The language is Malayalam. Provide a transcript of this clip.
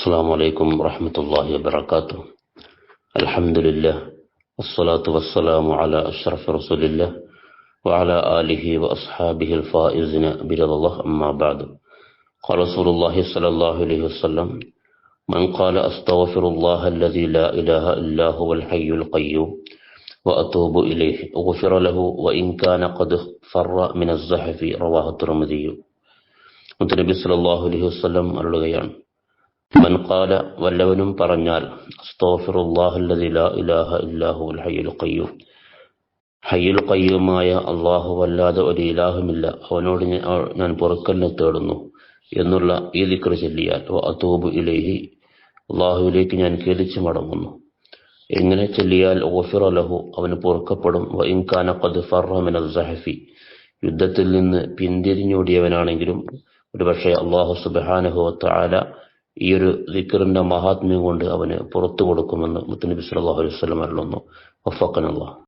السلام عليكم ورحمة الله وبركاته الحمد لله والصلاة والسلام على أشرف رسول الله وعلى آله وأصحابه الفائزين برضا الله أما بعد قال رسول الله صلى الله عليه وسلم من قال أستغفر الله الذي لا إله إلا هو الحي القيوم وأتوب إليه غفر له وإن كان قد فر من الزحف رواه الترمذي മുത്തനബി സല്ലല്ലാഹു അലൈഹി വസല്ലം അരുളുകയാണ് മൻ ഖാല വല്ലവനും പറഞ്ഞാൽ ഹയ്യുൽ കയ്യുമായ അള്ളാഹു വല്ലാതെ ഒരു ഇലാഹുമില്ല. അവനോട് ഞാൻ പുറക്കലിനെ തേടുന്നു എന്നുള്ള ഈ ദിക്ർ ചൊല്ലിയാൽ അതൂബ് ഇലേഹി അള്ളാഹുവിലേക്ക് ഞാൻ കേളിച്ചു മടങ്ങുന്നു. എങ്ങനെ ചൊല്ലിയാൽ ഓഫിറ ലഹു അവന് പൊറുക്കപ്പെടും. ഇൻഖാന ഖദ് ഫർറ മിനൽ സഹഫി യുദ്ധത്തിൽ നിന്ന് പിന്തിരിഞ്ഞോടിയവനാണെങ്കിലും ഒരുപക്ഷെ അള്ളാഹു സുബ്ഹാനഹു വതആല ഈ ഒരു ദിക്കറിന്റെ മഹാത്മ്യം കൊണ്ട് അവന് പുറത്തു കൊടുക്കുമെന്ന് മുത്തനബി സല്ലാഹു അലൈഹി വസല്ലം അരുളുന്നു. വഫഖനല്ലാഹ്